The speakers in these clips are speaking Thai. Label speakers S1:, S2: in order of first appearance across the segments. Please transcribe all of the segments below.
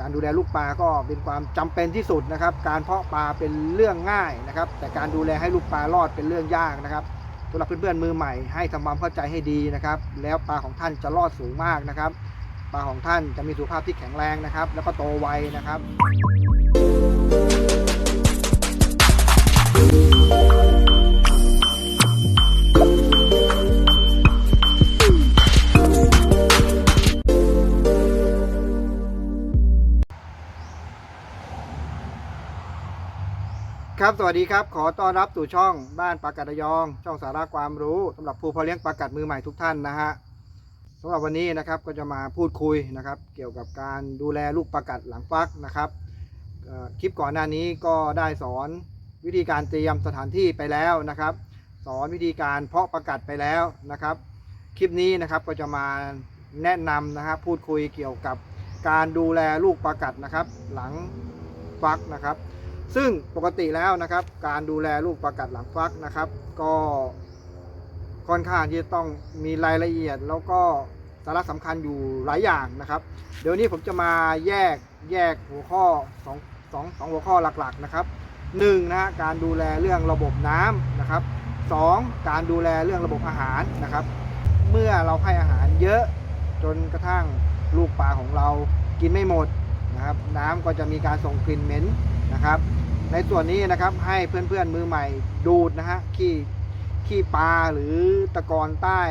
S1: การดูแลลูกปลาก็เป็นความจำเป็นที่สุดนะครับ การเพาะปลาเป็นเรื่องง่ายนะครับ แต่การดูแลให้ลูกปลารอดเป็นเรื่องยากนะครับสำหรับเพื่อนๆมือใหม่ให้ทำความเข้าใจให้ดีนะครับ แล้วปลาของท่านจะรอดสูงมากนะครับ ปลาของท่านจะมีสุขภาพที่แข็งแรงนะครับ แล้วก็โตไวนะครับ ครับสวัสดีครับขอต้อนรับสู่ช่องบ้านปลากัดระยอง ช่องสาระความรู้สำหรับผู้เพาะเลี้ยงปลากัดมือใหม่ทุกท่านนะฮะสำหรับวันนี้นะครับก็จะมาพูดคุยนะครับ เกี่ยวกับการดูแลลูกปลากัดหลังฟักนะครับคลิปก่อนหน้านี้ก็ได้สอนวิธีการเตรียมสถานที่ไปแล้วนะครับ สอนวิธีการเพาะปลากัดไปแล้วนะครับ คลิปนี้นะครับก็จะมาแนะนำนะครับพูดคุยเกี่ยวกับการดูแลลูกปลากัดนะครับ หลังฟักนะครับ ซึ่งปกติแล้วนะครับ การดูแลลูกปลากัดหลังฟักนะครับ ก็ค่อนข้างที่จะต้องมีรายละเอียด แล้วก็สาระสำคัญอยู่หลายอย่างนะครับ เดี๋ยวนี้ผมจะมาแยกแยกหัวข้อสองสองสองหัวข้อหลักๆนะครับหนึ่งนะฮะการดูแลเรื่องระบบน้ำนะครับสองการดูแลเรื่องระบบอาหารนะครับ เมื่อเราให้อาหารเยอะจนกระทั่งลูกปลาของเรากินไม่หมดนะครับ น้ำก็จะมีการส่งกลิ่นเหม็น นะครับ ในส่วนนี้นะครับให้เพื่อนๆมือใหม่ดูดนะฮะขี้ขี้ปลาหรือตะกอนใต้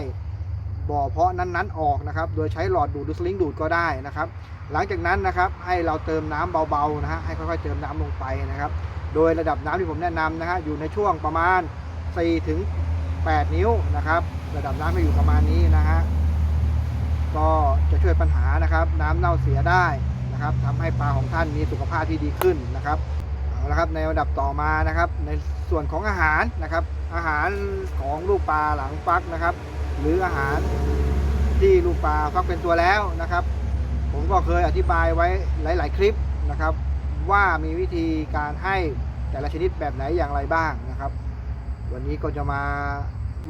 S1: บ่อเพาะนั้นๆออกนะครับ โดยใช้หลอดดูดหรือสลิงดูดก็ได้นะครับ หลังจากนั้นนะครับให้เราเติมน้ำเบาๆนะฮะให้ค่อยๆเติมน้ำลงไปนะครับ โดยระดับน้ำที่ผมแนะนำนะฮะอยู่ในช่วงประมาณ4ถึง8 นิ้วนะครับ ระดับน้ำให้อยู่ประมาณนี้นะฮะก็จะช่วยปัญหานะครับ น้ำเน่าเสียได้ นะครับทำให้ปลาของท่านมีสุขภาพที่ดีขึ้นนะครับเอาละครับในระดับต่อมานะครับ ในส่วนของอาหารนะครับ อาหารของลูกปลาหลังฟักนะครับ หรืออาหารที่ลูกปลาฟักเป็นตัวแล้วนะครับ ผมก็เคยอธิบายไว้หลาย ๆ คลิปนะครับ ว่ามีวิธีการให้แต่ละชนิดแบบไหนอย่างไรบ้างนะครับ วันนี้ก็จะมา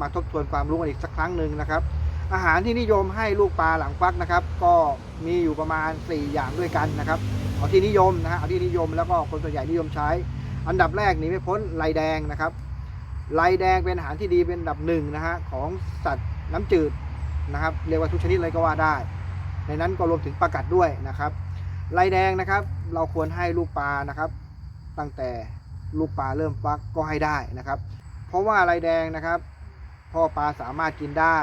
S1: มาทบทวนความรู้กันอีกสักครั้งหนึ่งนะครับ อาหารที่นิยมให้ลูกปลาหลังฟักนะครับ ก็มีอยู่ประมาณ 4 อย่างด้วยกันนะครับเอาที่นิยมนะฮะเอาที่นิยมแล้วก็คนส่วนใหญ่นิยมใช้ อันดับแรกหนีไม่พ้นลายแดงนะครับลายแดงเป็นอาหารที่ดีเป็นอันดับหนึ่งนะฮะของสัตว์น้ำจืดนะครับเรียกว่าทุกชนิดเลยก็ว่าได้ ในนั้นก็รวมถึงปลากัดด้วยนะครับลายแดงนะครับเราควรให้ลูกปลานะครับ ตั้งแต่ลูกปลาเริ่มฟักก็ให้ได้นะครับ เพราะว่าลายแดงนะครับ พ่อปลาสามารถกินได้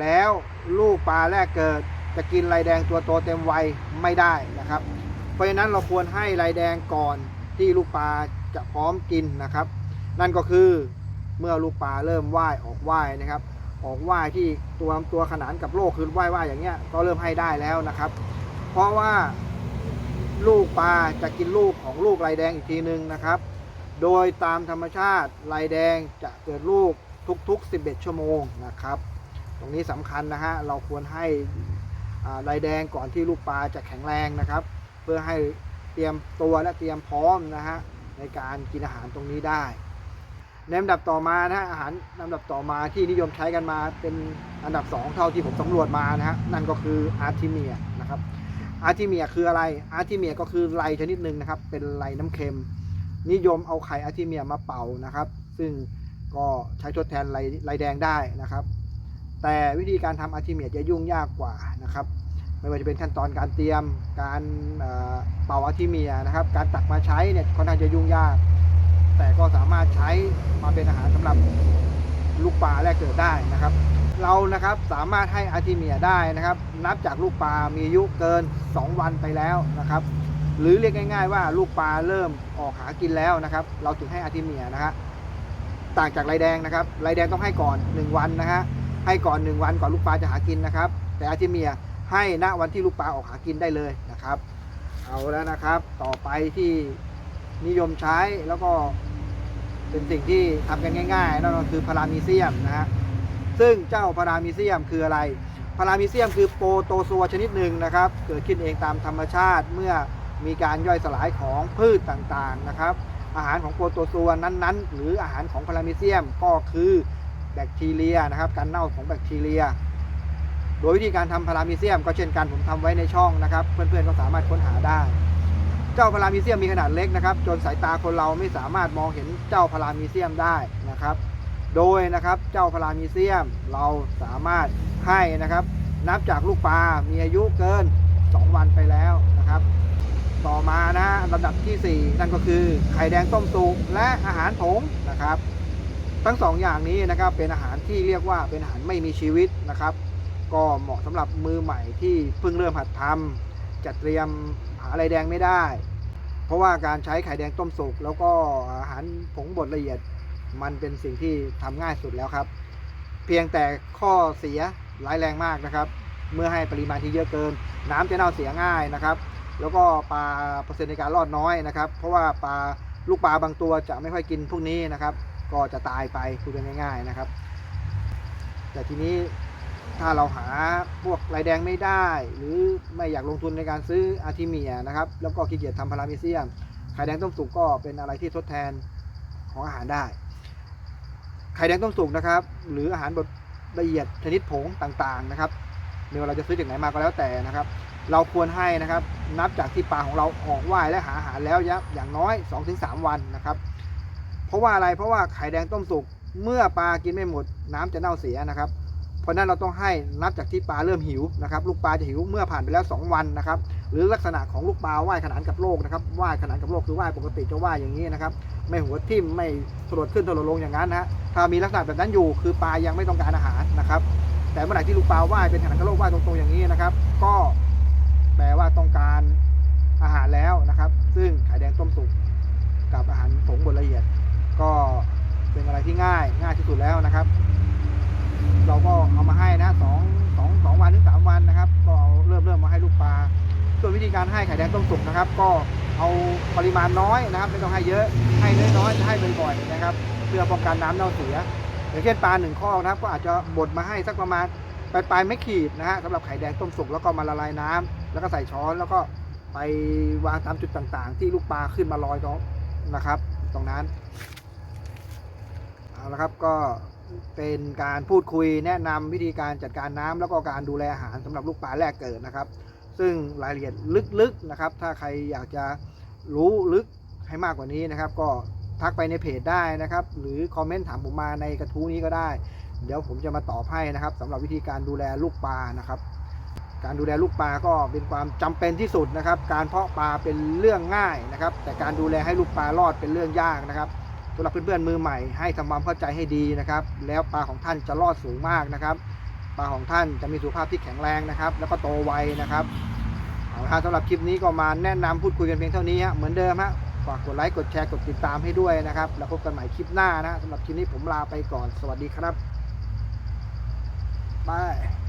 S1: แล้วลูกปลาแรกเกิดจะกินลายแดงตัวโตเต็มวัยไม่ได้นะครับ เพราะฉะนั้นเราควรให้ลายแดงก่อนที่ลูกปลาจะพร้อมกินนะครับ นั่นก็คือเมื่อลูกปลาเริ่มว่ายออกว่ายนะครับ ออกว่ายที่ตัวตัวขนานกับโลกคือว่ายว่ายอย่างเงี้ยก็เริ่มให้ได้แล้วนะครับ เพราะว่าลูกปลาจะกินลูกของลูกลายแดงอีกทีนึงนะครับ โดยตามธรรมชาติลายแดงจะเกิดลูกทุกๆ 11 ชั่วโมงนะครับ ตรงนี้สำคัญนะฮะเราควรให้ลายแดงก่อนที่ลูกปลาจะแข็งแรงนะครับ เพื่อให้เตรียมตัวและเตรียมพร้อมนะฮะในการกินอาหารตรงนี้ได้ในลำดับต่อมานะฮะอาหารลำดับต่อมาที่นิยมใช้กันมาเป็นอันดับ 2 เท่าที่ผมสำรวจมานะฮะนั่นก็คืออาร์ทิเมียนะครับอาร์ทิเมียคืออะไรอาร์ทิเมียก็คือไรชนิดหนึ่งนะครับ เป็นไรน้ำเค็ม นิยมเอาไข่อาร์ทิเมียมาเป่านะครับ ซึ่งก็ใช้ทดแทนไรไรแดงได้นะครับ แต่วิธีการทำอาร์ทิเมียจะยุ่งยากกว่านะครับ ไม่ว่าจะเป็นขั้นตอนการเตรียมการเป่าอาร์ทิเมียนะครับ การตักมาใช้เนี่ยค่อนข้างจะยุ่งยาก แต่ก็สามารถใช้มาเป็นอาหารสำหรับลูกปลาแรกเกิดได้นะครับ เรานะครับสามารถให้อาร์ทิเมียได้นะครับ นับจากลูกปลามีอายุเกิน 2 วันไปแล้วนะครับ หรือเรียกง่าย ๆ ว่าลูกปลาเริ่มออกหากินแล้วนะครับ เราถึงให้อาร์ทิเมียนะฮะต่างจากลายแดงนะครับลายแดงต้องให้ก่อน 1 วันนะฮะ ให้ก่อน1วันก่อนลูกปลาจะหากินนะครับ แต่อาทิเมียให้ณวันที่ลูกปลาออกหากินได้เลยนะครับ เอาแล้วนะครับ ต่อไปที่นิยมใช้แล้วก็เป็นสิ่งที่ทำกันง่ายๆนั่นก็คือพารามีเซียมนะฮะซึ่งเจ้าพารามีเซียมคืออะไรพารามีเซียมคือโปรโตซัวชนิดหนึ่งนะครับ เกิดขึ้นเองตามธรรมชาติเมื่อมีการย่อยสลายของพืชต่างๆนะครับ อาหารของโปรโตซัวนั้นๆ หรืออาหารของพารามีเซียมก็คือ แบคทีเรียนะครับ การเน่าของแบคทีเรีย โดยวิธีการทำพารามีเซียม ก็เช่นกันผมทำไว้ในช่องนะครับ เพื่อนๆก็สามารถค้นหาได้ เจ้าพารามีเซียมมีขนาดเล็กนะครับ จนสายตาคนเราไม่สามารถมองเห็นเจ้าพารามีเซียมได้นะครับ โดยนะครับเจ้าพารามีเซียมเราสามารถให้นะครับ นับจากลูกปลา มีอายุเกิน 2 วันไปแล้วนะครับ ต่อมานะลำดับที่ 4 นั่นก็คือไข่แดงต้มสุกและอาหารผงนะครับ ทั้งสองอย่างนี้นะครับเป็นอาหารที่เรียกว่าเป็นอาหารไม่มีชีวิตนะครับ ก็เหมาะสำหรับมือใหม่ที่เพิ่งเริ่มหัดทำจะเตรียมหาอะไรแดงไม่ได้ เพราะว่าการใช้ไข่แดงต้มสุกแล้วก็อาหารผงบดละเอียดมันเป็นสิ่งที่ทำง่ายสุดแล้วครับ เพียงแต่ข้อเสียร้ายแรงมากนะครับ เมื่อให้ปริมาณที่เยอะเกิน น้ำจะเน่าเสียง่ายนะครับ แล้วก็ปลาเปอร์เซ็นต์ในการรอดน้อยนะครับ เพราะว่าปลาลูกปลาบางตัวจะไม่ค่อยกินพวกนี้นะครับ ก็จะตายไปพูดกันง่าย ๆนะครับ แต่ทีนี้ถ้าเราหาพวกลายแดงไม่ได้ หรือไม่อยากลงทุนในการซื้ออาร์ติเมียนะครับ แล้วก็ขี้เกียจทำพารามิเซียมไข่แดงต้มสุกก็เป็นอะไรที่ทดแทนของอาหารได้ ไข่แดงต้มสุกนะครับ หรืออาหารบดละเอียดชนิดผงต่างๆนะครับไม่ว่าเราจะซื้อจากไหนมาก็แล้วแต่นะครับ เราควรให้นะครับ นับจากที่ปลาของเราออกว่ายและหาอาหารแล้วยับอย่างน้อย 2-3 วันนะครับ เพราะว่าอะไรเพราะว่าไข่แดงต้มสุกเมื่อปลากินไม่หมด น้ำจะเน่าเสียนะครับ เพราะฉะนั้นเราต้องให้นับจากที่ปลาเริ่มหิวนะครับ ลูกปลาจะหิวเมื่อผ่านไปแล้ว 2 วันนะครับ หรือลักษณะของลูกปลาว่ายขนานกับโลกนะครับว่ายขนานกับโลกคือว่ายปกติจะว่ายอย่างนี้นะครับ ไม่หัวทิ่มไม่ถลดขึ้นถลดลงอย่างนั้นนะฮะถ้ามีลักษณะแบบนั้นอยู่คือปลายังไม่ต้องการอาหารนะครับ แต่เมื่อไหร่ที่ลูกปลาว่ายเป็นขนานกับโลกว่ายตรงๆอย่างนี้นะครับ ก็แปลว่าต้องการอาหารแล้วนะครับ ซึ่งไข่แดงต้มสุกกับอาหารผงบดละเอียด ก็เป็นอะไรที่ง่ายง่ายที่สุดแล้วนะครับ เราก็เอามาให้นะสองสองสองวันถึงสามวันนะครับ ก็เอาเริ่มเริ่มมาให้ลูกปลาส่วนวิธีการให้ไข่แดงต้มสุกนะครับ ก็เอาปริมาณน้อยนะครับ ไม่ต้องให้เยอะให้น้อยๆจะให้บ่อยๆนะครับ เพื่อป้องกันน้ำเน่าเสียอย่างเช่นปลาหนึ่งข้อนะครับ ก็อาจจะบดมาให้สักประมาณปลายปลายไม่ขีดนะฮะสำหรับไข่แดงต้มสุกแล้วก็มาละลายน้ำแล้วก็ใส่ช้อนแล้วก็ไปวางตามจุดต่างๆ ที่ลูกปลาขึ้นมาลอยตรงนะครับ ตรงนั้น เอาละครับก็เป็นการพูดคุยแนะนำวิธีการจัดการน้ำแล้วก็การดูแลอาหารสำหรับลูกปลาแรกเกิดนะครับ ซึ่งรายละเอียดลึกๆนะครับ ถ้าใครอยากจะรู้ลึกให้มากกว่านี้นะครับ ก็ทักไปในเพจได้นะครับ หรือคอมเมนต์ถามผมมาในกระทู้นี้ก็ได้ เดี๋ยวผมจะมาตอบให้นะครับสำหรับวิธีการดูแลลูกปลานะครับ การดูแลลูกปลาก็เป็นความจำเป็นที่สุดนะครับ การเพาะปลาเป็นเรื่องง่ายนะครับ แต่การดูแลให้ลูกปลารอดเป็นเรื่องยากนะครับ สำหรับเพื่อนๆมือใหม่ให้ทำความเข้าใจให้ดีนะครับ แล้วปลาของท่านจะรอดสูงมากนะครับ ปลาของท่านจะมีสุขภาพที่แข็งแรงนะครับ แล้วก็โตไวนะครับเอาละสำหรับคลิปนี้ก็มาแนะนำพูดคุยกันเพียงเท่านี้ฮะเหมือนเดิมฮะฝากกดไลค์กดแชร์กดติดตามให้ด้วยนะครับ แล้วพบกันใหม่คลิปหน้านะสำหรับคลิปนี้ผมลาไปก่อนสวัสดีครับบาย